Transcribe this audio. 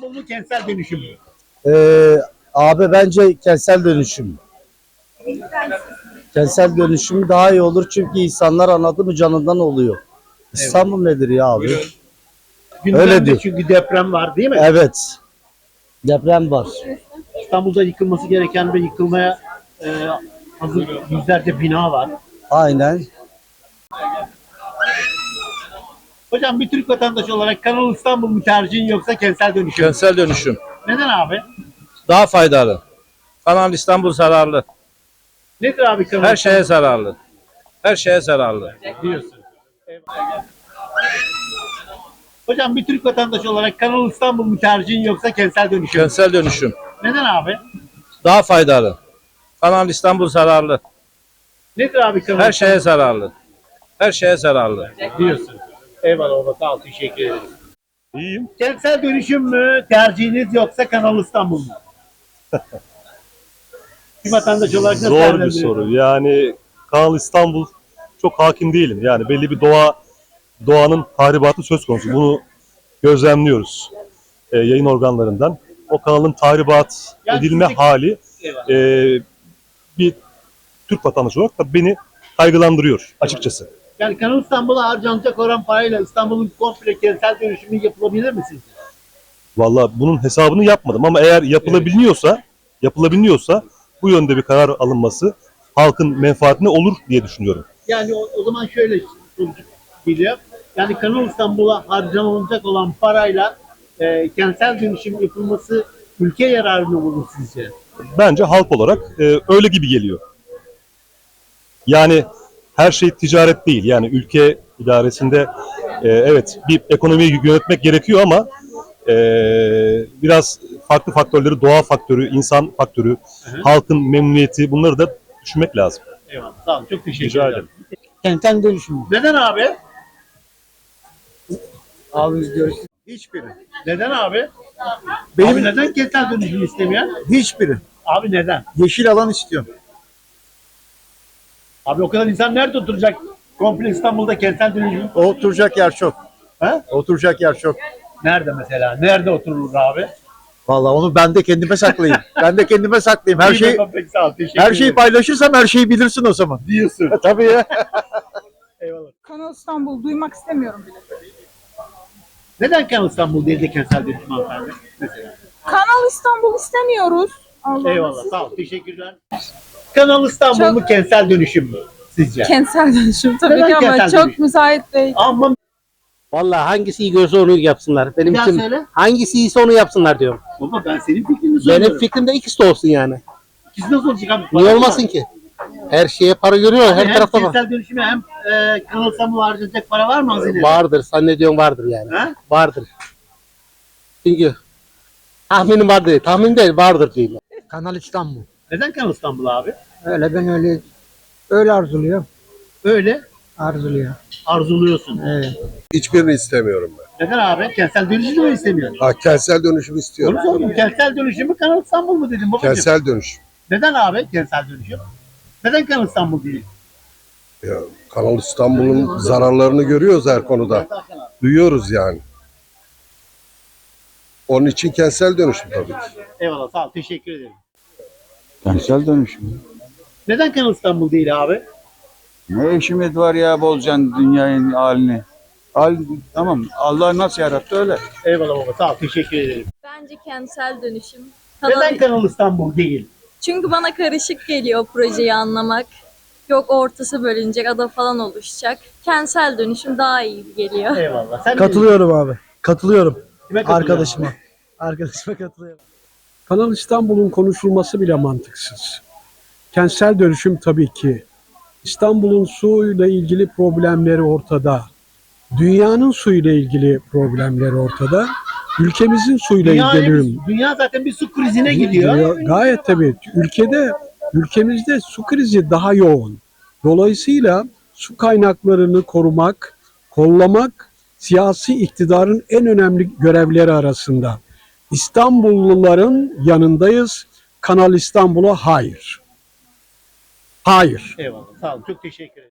İstanbul mu kentsel dönüşüm mü? Ee, abi bence kentsel dönüşüm. Kentsel dönüşüm daha iyi olur çünkü insanlar anladı mı canından oluyor. İstanbul nedir ya abi? Buyurun. Gündemde Öyle diyor. çünkü deprem var değil mi? Evet. Deprem var. İstanbul'da yıkılması gereken ve yıkılmaya e, hazır yüzlerce bina var. Aynen. Hocam bir Türk vatandaşı olarak Kanal İstanbul mu tercihin yoksa kentsel dönüşüm? mü? Kentsel dönüşüm. Neden abi? Daha faydalı. Kanal İstanbul zararlı. Nedir abi Kanal Her şeye zararlı. Her şeye zararlı. diyorsun? Eyvallah. Hocam bir Türk vatandaşı olarak Kanal İstanbul mu tercihin yoksa kentsel dönüşüm? mü? Kentsel dönüşüm. Neden abi? Daha faydalı. Kanal İstanbul zararlı. Nedir abi Kanal Her şeye zararlı. Her şeye zararlı. diyorsun? Eyvallah baba sağ ol teşekkür ederim. İyiyim. Kentsel dönüşüm mü tercihiniz yoksa Kanal İstanbul mu? bir vatandaş olarak nasıl Zor bir soru. Yani Kanal İstanbul çok hakim değilim. Yani belli bir doğa doğanın tahribatı söz konusu. Bunu gözlemliyoruz e, yayın organlarından. O kanalın tahribat Yani edilme sizi- hali e, bir Türk vatandaşı olarak da beni kaygılandırıyor açıkçası. Yani Kanal İstanbul'a harcanacak olan parayla İstanbul'un komple kentsel dönüşümü yapılabilir mi sizce? Vallahi bunun hesabını yapmadım ama eğer yapılabiliyorsa, yapılabiliyorsa bu yönde bir karar alınması halkın menfaatine olur diye düşünüyorum. Yani o, o zaman şöyle geliyor. Yani Kanal İstanbul'a harcanacak olan parayla e, kentsel dönüşüm yapılması ülke yararına olur sizce? bence halk olarak e, öyle gibi geliyor. Yani her şey ticaret değil. Yani ülke idaresinde e, evet bir ekonomiyi yönetmek gerekiyor ama e, biraz farklı faktörleri, doğa faktörü, insan faktörü, hı. halkın memnuniyeti bunları da düşünmek lazım. Eyvallah. Olun. Çok teşekkür Rica ederim. Kentsel dönüşüm. Neden abi? Abi görüş. Hiçbiri. Neden abi? Benim Abi neden kentsel dönüşüm istemeyen? hiçbiri. Abi neden? Yeşil alan istiyorum. Abi o kadar insan nerede oturacak? Komple İstanbul'da kentsel dönüşüm. Oturacak yer çok. He? Oturacak yer çok. Nerede mesela? Nerede oturulur abi? Vallahi onu ben de kendime saklayayım. ben de kendime saklayayım. Her İyi şey baba, peki, sağ ol. Teşekkür her ederim. şeyi paylaşırsam her şeyi bilirsin o zaman. diyorsun. Tabii ya. Eyvallah. Kanal İstanbul duymak istemiyorum bile. Neden Kanal İstanbul değil de kentsel dönüşüm hanımefendi? Mesela. Kanal İstanbul istemiyoruz. Allah Eyvallah. Sağ ol. Teşekkürler. Kanal İstanbul Çok- mu kentsel dönüşüm mü sizce? Kentsel dönüşüm tabii Neden ki ama kentsel çok dönüşüm? müsait değil. Ama Vallahi hangisi iyi görse onu yapsınlar. Benim bir daha için söyle. hangisi iyiyse onu yapsınlar diyorum. Baba ben senin fikrini soruyorum. Benim fikrim de ikisi de olsun yani. İkisi nasıl olacak abi? Niye olmasın ki? Her şeye para görüyor, her hem tarafta var. kentsel dönüşüme hem e, Kanal İstanbul'a harcanacak para var mı hazinede? Vardır, zannediyorum vardır yani. Ha? Vardır. Çünkü tahminim vardır, tahmin değil vardır diyeyim. Kanal İstanbul. Neden Kanal İstanbul abi? Öyle ben öyle öyle arzuluyorum. Öyle Arzuluyor. arzuluyorsun. Evet. Hiçbirini istemiyorum ben. Neden abi? Kentsel dönüşümü mü istemiyorsun? Ha, kentsel dönüşüm istiyorum. Onu sordum. Kentsel dönüşüm mü Kanal İstanbul mu dedim babacığım. Kentsel dönüşüm. Neden abi kentsel dönüşüm? Neden Kanal İstanbul değil? Ya, Kanal İstanbul'un zararlarını görüyoruz her konuda. Duyuyoruz yani. Onun için kentsel dönüşüm tabii ki. Eyvallah sağ ol. Teşekkür ederim. Kentsel dönüşüm. Neden Kanal İstanbul değil abi? Ne işimiz var ya bozacaksın dünyanın halini. Hal, tamam Allah nasıl yarattı öyle. Eyvallah baba sağ ol. Teşekkür ederim. Bence kentsel dönüşüm. Neden Kanal- Kanal İstanbul değil? Çünkü bana karışık geliyor projeyi anlamak. Yok ortası bölünecek, ada falan oluşacak. Kentsel dönüşüm daha iyi geliyor. Eyvallah. Sen Katılıyorum abi. Katılıyorum. Kime katılıyorsun? Arkadaşıma. Arkadaşıma katılıyorum. Kanal İstanbul'un konuşulması bile mantıksız. Kentsel dönüşüm tabii ki. İstanbul'un suyla ilgili problemleri ortada. Dünyanın suyla ilgili problemleri ortada. Ülkemizin suyla Dünya, ilgili dünya zaten bir su krizine gidiyor. Gidiyor. Gayet tabii. Ülkede ülkemizde su krizi daha yoğun. Dolayısıyla su kaynaklarını korumak, kollamak siyasi iktidarın en önemli görevleri arasında. İstanbulluların yanındayız. Kanal İstanbul'a hayır. Hayır. Eyvallah sağ olun. Çok teşekkür ederim.